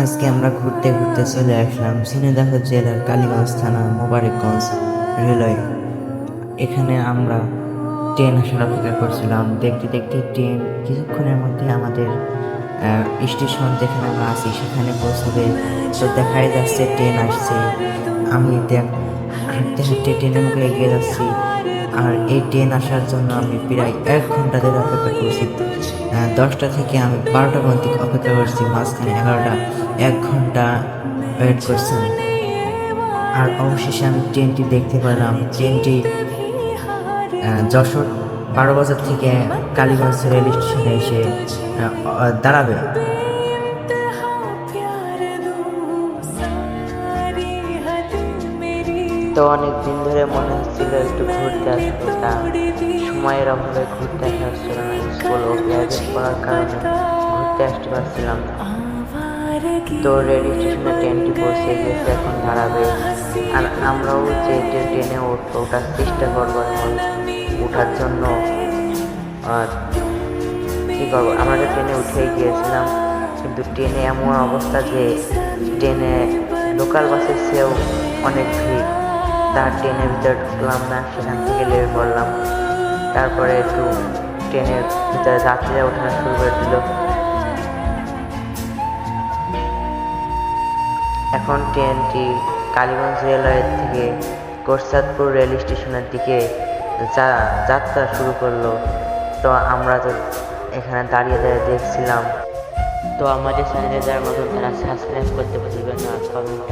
আজকে আমরা ঘুরতে ঘুরতে চলে আসলাম ঝিনাইদহ জেলার কালীগঞ্জ থানা, মোবারকগঞ্জ রেলওয়ে। এখানে আমরা ট্রেন আসার অপেক্ষা করছিলাম। দেখতে দেখতে ট্রেন কিছুক্ষণের মধ্যে আমাদের স্টেশন যেখানে আমরা আছি সেখানে পৌঁছাবে। তো দেখাই যাচ্ছে ট্রেন আসছে। আমি দেখ, হাঁটতে হাঁটতে ট্রেনের মুখে এগিয়ে যাচ্ছি। আর এই ট্রেন আসার জন্য আমি প্রায় এক ঘণ্টা ধরে অপেক্ষা করছি। দশটা থেকে আমি বারোটা পর্যন্ত অপেক্ষা করছি, মাঝখানে এগারোটা, এক ঘণ্টা ওয়েট করছি। আর অবশেষে আমি ট্রেনটি দেখতে পেলাম। ট্রেনটি যশোর বারো বাজার থেকে কালীগঞ্জ রেল স্টেশনে এসে দাঁড়াবে। তো অনেক দিন ধরে মনে হচ্ছিল একটু ঘুরতে আসতে তা সময়ের অভাবে ঘুরতে আসা হচ্ছিল না, স্কুল ও প্রাইভেট পড়ার কারণে ঘুরতে আসতে পারছিলাম না। তো রেল স্টেশনে ট্রেনটি পৌঁছে গেছে, এখন দাঁড়াবে আর আমরাও যে যে ট্রেনে উঠবো ওঠার চেষ্টা করব এখন ওঠার জন্য। আর কী করব? আমরা তো ট্রেনে উঠেই গিয়েছিলাম, কিন্তু ট্রেনে এমন অবস্থা যে ট্রেনে লোকাল বাসের চেয়েও অনেক ভিড়। তার ট্রেনের ভিতরে ঢুকলাম না, সেখান থেকে লেবে পড়লাম তারপরে একটু ট্রেনের ভিতরে যাত্রীরা ওঠানো শুরু করে দিল। এখন ট্রেনটি কালীগঞ্জ রেলওয়ে থেকে গোরসাদপুর রেল স্টেশনের দিকে যা- যাত্রা শুরু করল। তো আমরা তো এখানে দাঁড়িয়ে দাঁড়িয়ে দেখছিলাম। তো আমাদের চ্যানেলে যার মতন তারা সাবস্ক্রাইব করতে ভুলবেন না।